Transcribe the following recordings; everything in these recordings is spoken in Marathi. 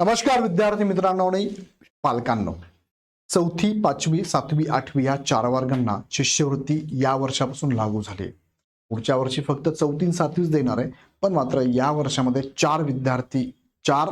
नमस्कार विद्यार्थी मित्रांनो आणि पालकांनो. चौथी पाचवी सातवी आठवी या चार वर्गांना शिष्यवृत्ती या वर्षापासून लागू झाली. पुढच्या वर्षी फक्त चौथी सातवीच देणार आहे. पण मात्र या वर्षामध्ये चार विद्यार्थी चार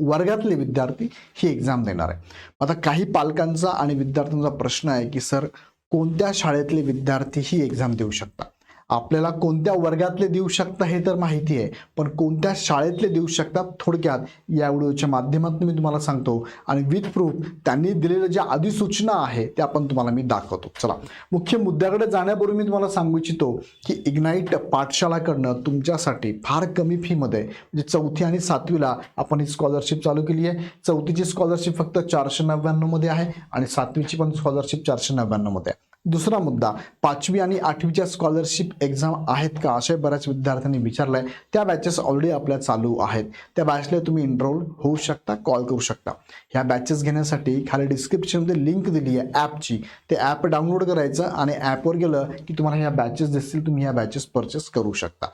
वर्गातले विद्यार्थी ही एक्झाम देणार आहे. आता काही पालकांचा आणि विद्यार्थ्यांचा प्रश्न आहे की सर कोणत्या शाळेतले विद्यार्थी ही एक्झाम देऊ शकतात? आपल्याला कोणत्या वर्गातले देऊ शकता हे तर माहिती आहे पण कोणत्या शाळेतले देऊ शकतात थोडक्यात या व्हिडिओच्या माध्यमातून मी तुम्हाला सांगतो. आणि विथ प्रूफ त्यांनी दिलेल्या ज्या अधिसूचना आहे त्या पण तुम्हाला मी दाखवतो. चला मुख्य मुद्द्याकडे जाण्यापूर्वी मी तुम्हाला सांगू इच्छितो की इग्नाईट पाठशाळाकडनं तुमच्यासाठी फार कमी फीमध्ये म्हणजे चौथी आणि सातवीला आपण ही स्कॉलरशिप चालू केली आहे. चौथीची स्कॉलरशिप फक्त चारशे नव्याण्णवमध्ये आहे आणि सातवीची पण स्कॉलरशिप चारशे नव्याण्णवमध्ये आहे. दुसरा मुद्दा पाचवी आणि आठवीच्या स्कॉलरशिप एक्झाम आहेत का? असे बऱ्याच विद्यार्थ्यांनी विचारलं आहे त्या बॅचेस ऑलरेडी आपल्या चालू आहेत. त्या बॅचला तुम्ही एनरोल होऊ शकता कॉल करू शकता. ह्या बॅचेस घेण्यासाठी खाली डिस्क्रिप्शनमध्ये लिंक दिली आहे ॲपची ते ॲप डाउनलोड करायचं आणि ॲपवर गेलं की तुम्हाला ह्या बॅचेस दिसतील तुम्ही ह्या बॅचेस परचेस करू शकता.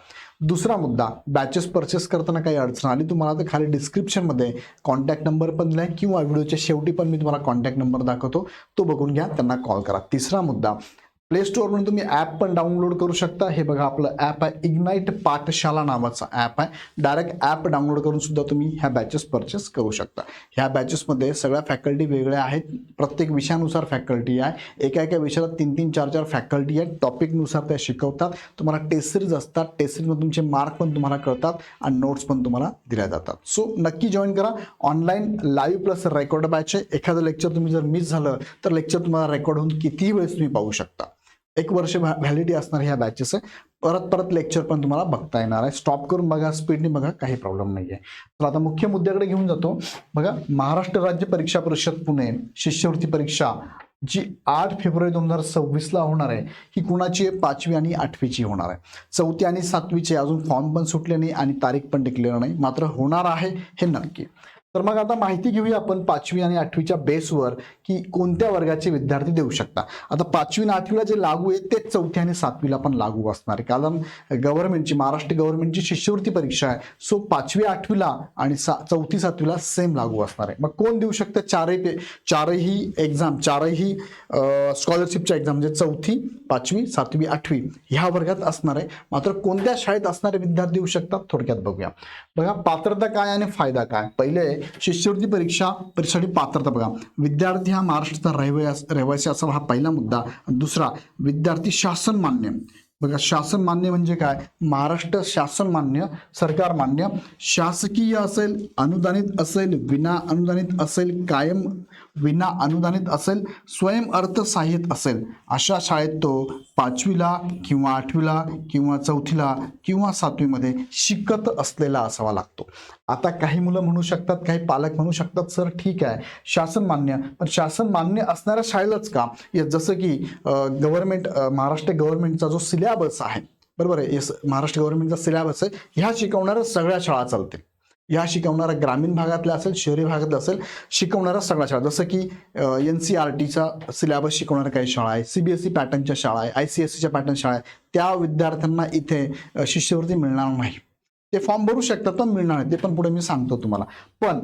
दुसरा मुद्दा बॅचेस परचेस करताना काही अडचण आली तुम्हाला तर खाली डिस्क्रिप्शनमध्ये कॉन्टॅक्ट नंबर पण दिला आहे किंवा व्हिडिओच्या शेवटी पण मी तुम्हाला कॉन्टॅक्ट नंबर दाखवतो. तो बघून घ्या त्यांना कॉल करा. तिसरा मुद्दा प्ले स्टोअरवरून तुम्ही ॲप पण डाउनलोड करू शकता. हे बघा आपलं ॲप आहे इग्नाईट पाठशाला नावाचा ॲप आहे. डायरेक्ट ॲप डाउनलोड करून सुद्धा तुम्ही ह्या बॅचेस परचेस करू शकता. ह्या बॅचेसमध्ये सगळ्या फॅकल्टी वेगळ्या आहेत. प्रत्येक विषयानुसार फॅकल्टी आहे. एका एका विषयाला तीन तीन चार चार फॅकल्टी आहेत. टॉपिकनुसार त्या शिकवतात. तुम्हाला टेस्ट सिरीज असतात. टेस्ट सिरीजमध्ये तुमचे मार्क पण तुम्हाला कळतात आणि नोट्स पण तुम्हाला दिल्या जातात. सो नक्की जॉईन करा. Online live plus record batch आहे. एखादं लेक्चर तुम्ही जर मिस झालं तर लेक्चर तुम्हाला रेकॉर्ड होऊन कितीही वेळेस तुम्ही पाहू शकता. एक वर्ष व्हॅलिडिटी असणार ह्या बॅचेस आहे परत परत लेक्चर पण तुम्हाला बघता येणार आहे. स्टॉप करून बघा स्पीडने बघा काही प्रॉब्लेम नाही आहे तर आता मुख्य मुद्द्याकडे घेऊन जातो. बघा महाराष्ट्र राज्य परीक्षा परिषद पुणे शिष्यवृत्ती परीक्षा जी आठ फेब्रुवारी दोन हजार सव्वीसला होणार आहे ही कुणाची आहे? पाचवी आणि आठवीची होणार आहे. चौथी आणि सातवीचे अजून फॉर्म पण सुटले नाही आणि तारीख पण टिकलेलं नाही. मात्र होणार आहे हे नक्की. तर मग आता माहिती घेऊया आपण पाचवी आणि आठवीच्या बेसवर की कोणत्या वर्गाचे विद्यार्थी देऊ शकता. आता पाचवी आणि आठवीला जे लागू आहे तेच चौथी आणि सातवीला पण लागू असणार आहे. कारण गव्हर्नमेंटची महाराष्ट्र गव्हर्नमेंटची शिष्यवृत्ती परीक्षा आहे. सो पाचवी आठवीला आणि सा चौथी सातवीला सेम लागू असणार आहे. मग कोण देऊ शकतं? चारही पे चारही एक्झाम चारही स्कॉलरशिपच्या एक्झाम म्हणजे चौथी पाचवी सातवी आठवी ह्या वर्गात असणार आहे. मात्र कोणत्या शाळेत असणारे विद्यार्थी देऊ शकतात? थोडक्यात बघूया. बघा पात्रता काय आणि फायदा काय? पहिले शिष्यवृत्ती परीक्षा परीक्षेसाठी पात्रता बघा. विद्यार्थी हा महाराष्ट्राचा रहिवासी रहिवासी असावा हा पहिला मुद्दा. दुसरा विद्यार्थी शासन मान्य. बघा शासन मान्य म्हणजे काय? महाराष्ट्र शासन मान्य सरकार मान्य. शासकीय असेल अनुदानित असेल विना अनुदानित असेल कायम विना अनुदानित असेल स्वयं अर्थसहाय्यित असेल. अशा शाळेत तो पाचवीला किंवा आठवीला किंवा चौथीला किंवा सातवीमध्ये शिकत असलेला असावा लागतो. आता काही मुलं म्हणू शकतात काही पालक म्हणू शकतात सर ठीक आहे शासन मान्य. पण शासन मान्य असणाऱ्या शाळेलाच का? जसं की गव्हर्नमेंट महाराष्ट्र गव्हर्नमेंटचा जो सिलेबस आहे बरोबर आहे? महाराष्ट्र गव्हर्नमेंटचा सिलेबस आहे ह्या शिकवणाऱ्या सगळ्या शाळा चालतील. ह्या शिकवणारा ग्रामीण भागातल्या असेल शहरी भागातल्या असेल शिकवणाऱ्या सगळ्या शाळा. जसं की एन सी आर टीचा सिलेबस शिकवणाऱ्या काही शाळा आहे सी बी एस ई पॅटर्नच्या शाळा आहे आय सी एस सीच्या पॅटर्न शाळा आहे. त्या विद्यार्थ्यांना इथे शिष्यवृत्ती मिळणार नाही. ते फॉर्म भरू शकतात पण मिळणार नाही. ते पण पुढे मी सांगतो तुम्हाला. पण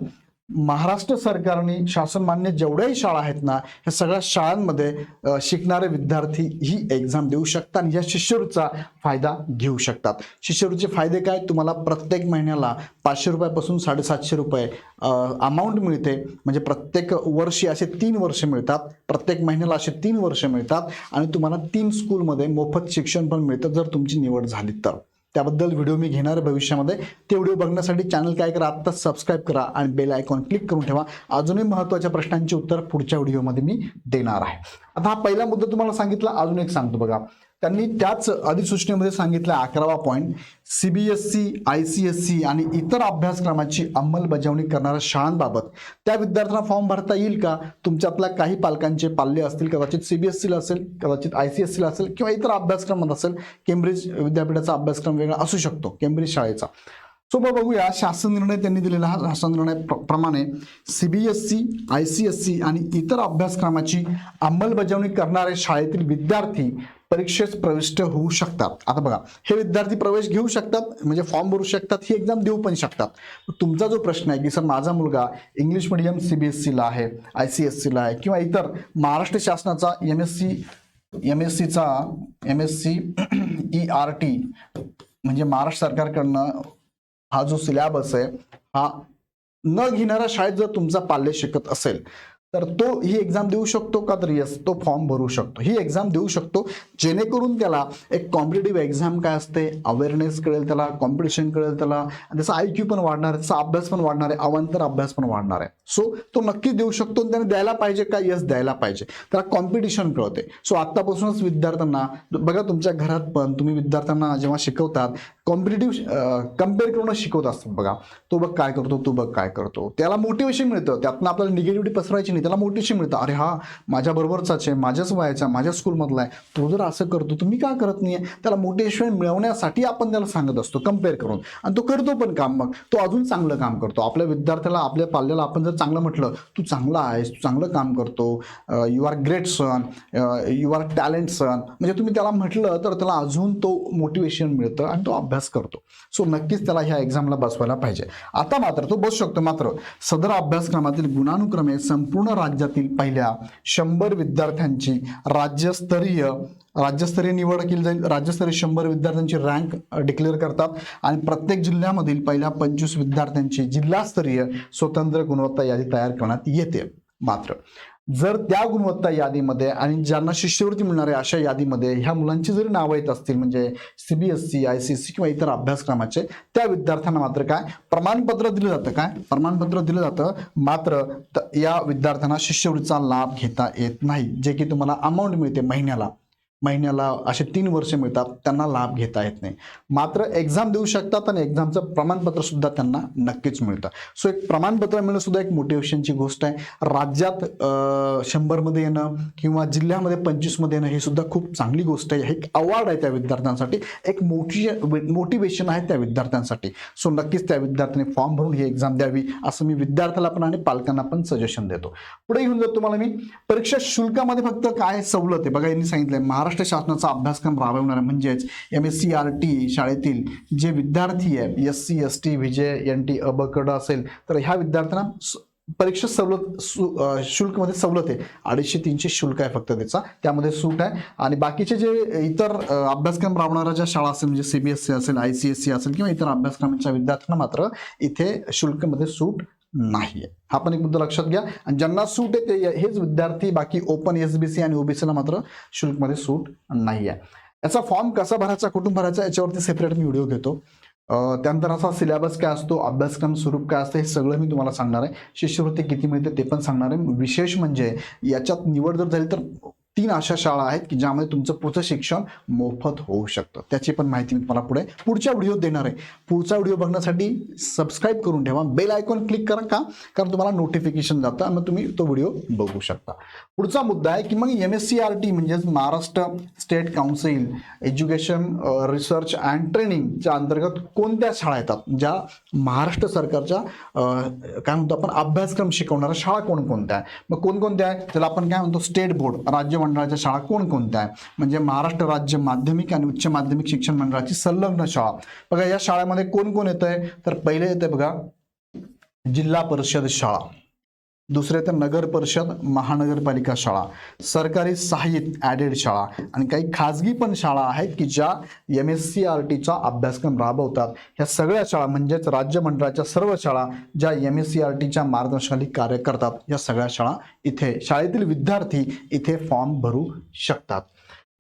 महाराष्ट्र सरकारने शासन मान्य जेवढ्याही शाळा आहेत ना ह्या सगळ्या शाळांमध्ये शिकणारे विद्यार्थी ही एक्झाम देऊ शकतात आणि या शिष्यवृत्तीचा फायदा घेऊ शकतात. शिष्यवृत्तीचे फायदे काय? तुम्हाला प्रत्येक महिन्याला पाचशे रुपयापासून साडेसातशे रुपये अमाऊंट मिळते. म्हणजे प्रत्येक वर्षी असे तीन वर्ष मिळतात. प्रत्येक महिन्याला असे तीन वर्ष मिळतात. आणि तुम्हाला तीन स्कूलमध्ये मोफत शिक्षण पण मिळतं जर तुमची निवड झाली तर. त्याबद्दल व्हिडिओ मी घेणार भविष्यामध्ये. ते व्हिडिओ बघण्यासाठी चॅनल काय करा आत्ता सबस्क्राईब करा आणि बेल आयकॉन क्लिक करून ठेवा. अजूनही महत्त्वाच्या प्रश्नांची उत्तर पुढच्या व्हिडिओमध्ये मी देणार आहे. आता हा पहिला मुद्दा तुम्हाला सांगितला अजून एक सांगतो बघा. त्यांनी त्याच अधिसूचनेमध्ये सांगितलं अकरावा point C B S C I C S C आणि इतर अभ्यासक्रमाची अंमलबजावणी करणाऱ्या शाळांबाबत. त्या विद्यार्थ्यांना फॉर्म भरता येईल का? तुमच्यातल्या काही पालकांचे पाल्य असतील कदाचित सी बी एस सीला असेल कदाचित आय सी एस सीला असेल किंवा इतर अभ्यासक्रमात असेल केम्ब्रिज विद्यापीठाचा अभ्यासक्रम वेगळा असू शकतो केम्ब्रिज शाळेचा. सो मग बघूया. शासन निर्णय त्यांनी दिलेला हा शासन निर्णय प्र- प्रमाणे C B S C I C S C आणि इतर अभ्यासक्रमाची अंमलबजावणी करणारे शाळेतील विद्यार्थी परीक्षेत प्रविष्ट होऊ शकतात. आता बघा हे विद्यार्थी प्रवेश घेऊ शकतात म्हणजे फॉर्म भरू शकतात ही एक्झाम देऊ पण शकतात. तुमचा जो प्रश्न आहे की सर माझा मुलगा इंग्लिश मिडियम सीबीएसईला आहे आय सी एस सीला आहे किंवा इतर महाराष्ट्र शासनाचा M S C M S सीचा M S C E R T म्हणजे महाराष्ट्र सरकारकडनं हा जो सिलॅबस आहे हा न घेणाऱ्या शाळेत जर तुमचा पाल्य शिकत असेल तर तो ही एक्झाम देऊ शकतो का तर येस तो फॉर्म भरू शकतो. ही एक्झाम देऊ शकतो जेणेकरून त्याला एक कॉम्पिटेटिव्ह एक्झाम काय असते? अवेअरनेस कळेल त्याला कॉम्पिटिशन कळेल त्याला त्याचा आय क्यू पण वाढणार आहे त्याचा अभ्यास पण वाढणार आहे अवांतर अभ्यास पण वाढणार आहे. सो तो नक्की देऊ शकतो आणि त्याने द्यायला पाहिजे का? येस द्यायला पाहिजे. त्याला कॉम्पिटिशन कळते. सो आत्तापासूनच विद्यार्थ्यांना बघा तुमच्या घरात पण तुम्ही विद्यार्थ्यांना जेव्हा शिकवतात कॉम्पिटेटिव्ह कंपेअर करूनच शिकवत असतात बघा. तो बघ काय करतो तू बघ काय करतो. त्याला मोटिवेशन मिळतं. त्यातनं आपल्याला निगेटिव्हिटी पसरायची नाही त्याला मोटिवेशन मिळतं. अरे हा माझ्याबरोबरचाच आहे माझ्याच वयाचा माझ्या स्कूलमधला आहे. तो जर असं करतो तुम्ही का करत नाही आहे त्याला मोटिवेशन मिळवण्यासाठी आपण त्याला सांगत असतो कंपेअर करून. आणि तो करतो पण काम मग. तो अजून चांगलं काम करतो. आपल्या विद्यार्थ्याला आपल्या पाल्याला आपण जर चांगलं म्हटलं तू चांगला आहेस तू चांगलं काम करतो you are great son you are talent son म्हणजे तुम्ही त्याला म्हटलं तर त्याला अजून तो मोटिवेशन मिळतं आणि तो अभ्यास करतो. सो नक्कीच त्याला ह्या एक्झामला बसवायला पाहिजे. आता मात्र तो बसू शकतो. मात्र सदर अभ्यासक्रमातील गुणानुक्रमे संपूर्ण राज्यातील पहिल्या शंभर विद्यार्थ्यांची राज्यस्तरीय राज्यस्तरीय निवड केली जाईल. राज्यस्तरीय शंभर विद्यार्थ्यांची रँक डिक्लेअर करतात. आणि प्रत्येक जिल्ह्यामधील पहिल्या पंचवीस विद्यार्थ्यांची जिल्हास्तरीय स्वतंत्र गुणवत्ता यादी तयार करण्यात येते. मात्र जर त्या गुणवत्ता यादीमध्ये आणि ज्यांना शिष्यवृत्ती मिळणार आहे अशा यादीमध्ये ह्या मुलांची जरी नावं येत असतील म्हणजे C B S C I C C किंवा इतर अभ्यासक्रमाचे त्या विद्यार्थ्यांना मात्र काय? प्रमाणपत्र दिलं जातं काय? प्रमाणपत्र दिलं जातं मात्र या विद्यार्थ्यांना शिष्यवृत्तीचा लाभ घेता येत नाही जे की तुम्हाला अमाऊंट मिळते महिन्याला. महिन्याला असे तीन वर्ष मिळतात त्यांना लाभ घेता येत नाही. मात्र एक्झाम देऊ शकतात आणि एक्झामचं प्रमाणपत्र सुद्धा त्यांना नक्कीच मिळतं. सो एक प्रमाणपत्र मिळणं सुद्धा एक मोटिवेशनची गोष्ट आहे. राज्यात शंभरमध्ये येणं किंवा जिल्ह्यामध्ये पंचवीसमध्ये येणं ही सुद्धा खूप चांगली गोष्ट आहे. हे एक अवॉर्ड आहे त्या विद्यार्थ्यांसाठी. एक मोठी मोटिवेशन आहे त्या विद्यार्थ्यांसाठी. सो नक्कीच त्या विद्यार्थ्यांनी फॉर्म भरून ही एक्झाम द्यावी असं मी विद्यार्थ्याला पण आणि पालकांना पण सजेशन देतो. पुढे घेऊन जातो तुम्हाला मी. परीक्षा शुल्कामध्ये फक्त काय सवलत आहे? बघा यांनी सांगितलंय महाराष्ट्र शासनाचा अभ्यासक्रम राबवणारा म्हणजेच M S C R T शाळेतील जे विद्यार्थी आहे एस सी एस टी विजय एन टी अबकड असेल तर ह्या विद्यार्थ्यांना परीक्षा सवलत शुल्कमध्ये सवलत आहे. अडीचशे तीनशे शुल्क आहे फक्त त्याचा. त्यामध्ये सूट आहे. आणि बाकीचे जे इतर अभ्यासक्रम राबवणाऱ्या ज्या शाळा असेल म्हणजे सीबीएसई असेल आय सी एस सी असेल किंवा इतर अभ्यासक्रमांच्या विद्यार्थ्यांना मात्र इथे शुल्कमध्ये सूट नाही आहे हा पण एक मुद्दा लक्षात घ्या. आणि ज्यांना सूट आहे ते हेच विद्यार्थी बाकी ओपन एस बी सी आणि ओबीसीला मात्र शुल्कमध्ये सूट नाही आहे याचा फॉर्म कसा भरायचा कुठून भरायचा याच्यावरती सेपरेट मी व्हिडिओ घेतो. त्यानंतर असा सिलेबस काय असतो अभ्यासक्रम स्वरूप काय असतं हे सगळं मी तुम्हाला सांगणार आहे. शिष्यवृत्ती किती मिळते ते पण सांगणार आहे. विशेष म्हणजे याच्यात निवड जर झाली तर तीन अशा शाळा आहेत की ज्यामध्ये तुमचं पुढचं शिक्षण मोफत होऊ शकतं. त्याची पण माहिती मी तुम्हाला पुढे पुढच्या व्हिडिओ देणार आहे. पुढचा व्हिडिओ बघण्यासाठी सबस्क्राईब करून ठेवा. बेल आयकॉन क्लिक करा का? कारण तुम्हाला नोटिफिकेशन जातं आणि मग तुम्ही तो व्हिडिओ बघू शकता. पुढचा मुद्दा आहे की मग M S C R T म्हणजेच Maharashtra state council education research and ट्रेनिंगच्या अंतर्गत कोणत्या शाळा येतात? ज्या महाराष्ट्र सरकारच्या काय म्हणतो आपण अभ्यासक्रम शिकवणाऱ्या शाळा कोणकोणत्या आहे मग कोणकोणत्या आहे त्याला आपण काय म्हणतो? स्टेट बोर्ड राज्य मंडळाच्या शाळा कोणकोणत्या आहे म्हणजे महाराष्ट्र राज्य माध्यमिक आणि उच्च माध्यमिक शिक्षण मंडळाची संलग्न शाळा. बघा या शाळेमध्ये कोण कोण येत आहे तर पहिले येते बघा जिल्हा परिषद शाळा. दुसरे तर नगर परिषद महानगरपालिका शाळा सरकारी सहाय्यित ॲडेड शाळा आणि काही खाजगी पण शाळा आहेत की ज्या एम एस सी आर टीचा अभ्यासक्रम राबवतात. ह्या सगळ्या शाळा म्हणजेच राज्य मंडळाच्या सर्व शाळा ज्या एम एस सी आर टीच्या मार्गदर्शनाखाली कार्य करतात. या सगळ्या शाळा इथे शाळेतील विद्यार्थी इथे फॉर्म भरू शकतात.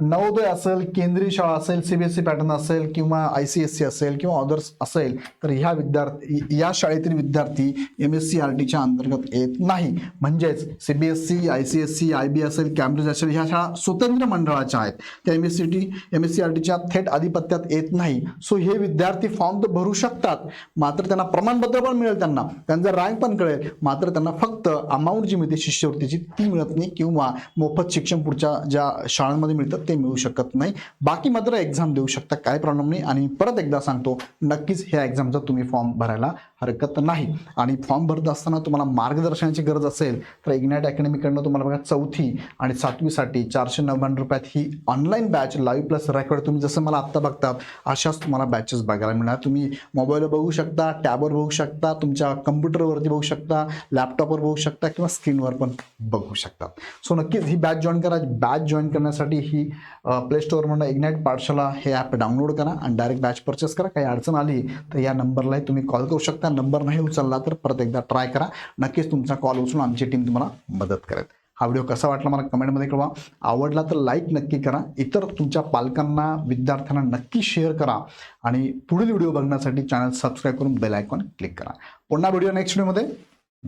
नवोदय असेल केंद्रीय शाळा असेल सीबीएसई पॅटर्न असेल किंवा आय सी एस सी असेल किंवा ऑदर्स असेल तर ह्या विद्यार्थी या शाळेतील विद्यार्थी एम एस सी आर टीच्या अंतर्गत येत नाही. म्हणजेच CBSE I C S C I B असेल कॅम्ब्रिज असेल ह्या शाळा स्वतंत्र मंडळाच्या आहेत. त्या M S C T M S C R टीच्या थेट आधिपत्यात येत नाही. सो हे विद्यार्थी फॉर्म तर भरू शकतात. मात्र त्यांना प्रमाणपत्र पण मिळेल त्यांना. त्यांचा रँक पण कळेल. मात्र त्यांना फक्त अमाऊंट जी मिळते शिष्यवृत्तीची ती मिळत नाही किंवा मोफत शिक्षण पुढच्या ज्या शाळांमध्ये मिळतं ते मिळू शकत नाही. बाकी मात्र एक्झाम देऊ शकता काय प्रॉब्लेम नाही. आणि परत एकदा सांगतो नक्कीच ह्या एक्झामचा तुम्ही फॉर्म भरायला हरकत नाही. आणि फॉर्म भरत असताना तुम्हाला मार्गदर्शनाची गरज असेल तर इग्नाईट अकॅडमीकडनं तुम्हाला बघा चौथी आणि सातवीसाठी चारशे नव्याण्णव रुपयात ही online batch live plus record तुम्ही जसं मला आत्ता बघतात अशाच तुम्हाला बॅचेस बघायला मिळणार. तुम्ही मोबाईलवर बघू शकता टॅबवर बघू शकता तुमच्या कम्प्युटरवरती बघू शकता लॅपटॉपवर बघू शकता किंवा स्क्रीनवर पण बघू शकता. सो नक्कीच ही बॅच जॉईन करा. बॅच जॉईन करण्यासाठी ही प्ले स्टोअरमधून इग्नाईट पाठशाला हे ॲप डाउनलोड करा आणि डायरेक्ट बॅच परचेस करा. काही अडचण आली तर या नंबरलाही तुम्ही कॉल करू शकता. शकता नंबर नाही उचलला तर परत एकदा ट्राय करा. नक्कीच तुमचा कॉल उचलून आमची टीम तुम्हाला मदत करेल. हा व्हिडिओ कसा वाटला मला कमेंटमध्ये कळवा. आवडला तर लाईक नक्की करा. इतर तुमच्या पालकांना विद्यार्थ्यांना नक्की शेअर करा. आणि पुढील व्हिडिओ बघण्यासाठी चॅनल सबस्क्राईब करून बेल आयकॉन क्लिक करा. पुन्हा व्हिडिओ नेक्स्ट व्हिडिओमध्ये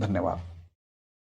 धन्यवाद.